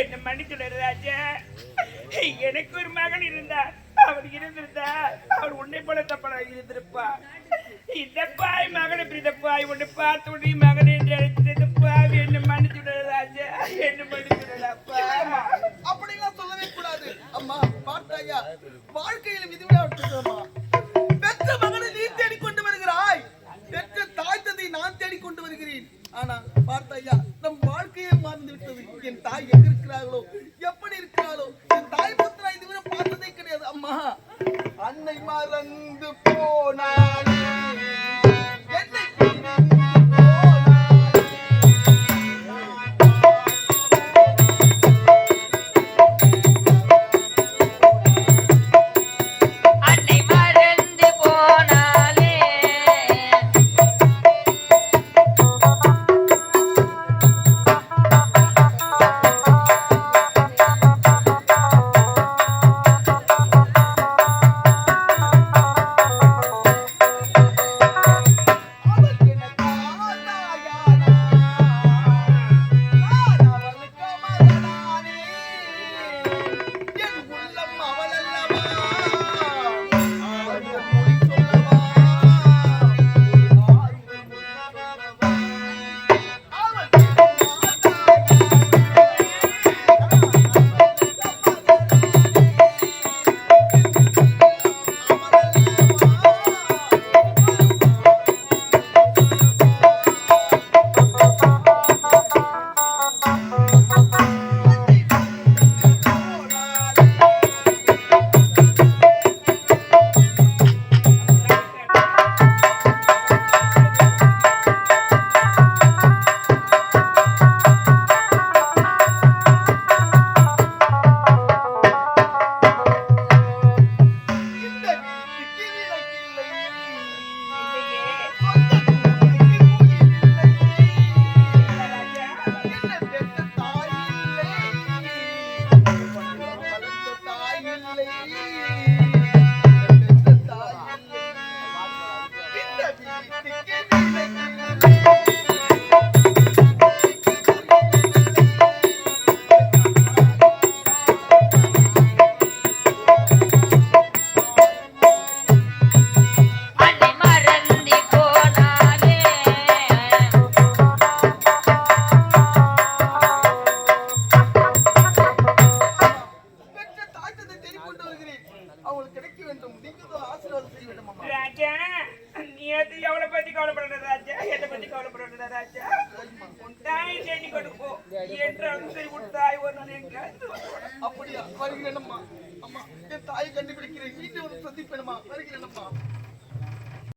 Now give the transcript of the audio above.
என்ன மன்னிச்சுடு ராஜா எனக்கு ஒரு மகன் இருந்தா அவர் இருந்திருந்தா அவர் உன்னை போல தப்பல இருந்திருப்பா இந்த பாய் மகனை பிரிந்த பாய் உன்னை பார்த்து உடனே மகனே ஆனா பார்த்த ஐயா நம் வாழ்க்கையே மறந்து விட்டது. என் தாய் எங்க இருக்கிறார்களோ? எப்படி இருக்கிறாளோ? என் தாய் புத்திரா இதுவரை பார்த்ததே கிடையாது. அம்மா அன்னை மறந்து போனானே நீ எவ்வளவு பத்தி கவலைப்படுற ராஜா எதை பத்தி கவலைப்படுற ராஜா உன் தேடி கொடுப்போ என்றாலும் சரி உன் தாய் ஒரு நாள் எங்க அப்படியா? வருகிறேன் அம்மா அம்மா என் தாயை கண்டுபிடிக்கிறேன். வீட்டு ஒரு சந்திப்பேனம்மா வருகிறேன் அம்மா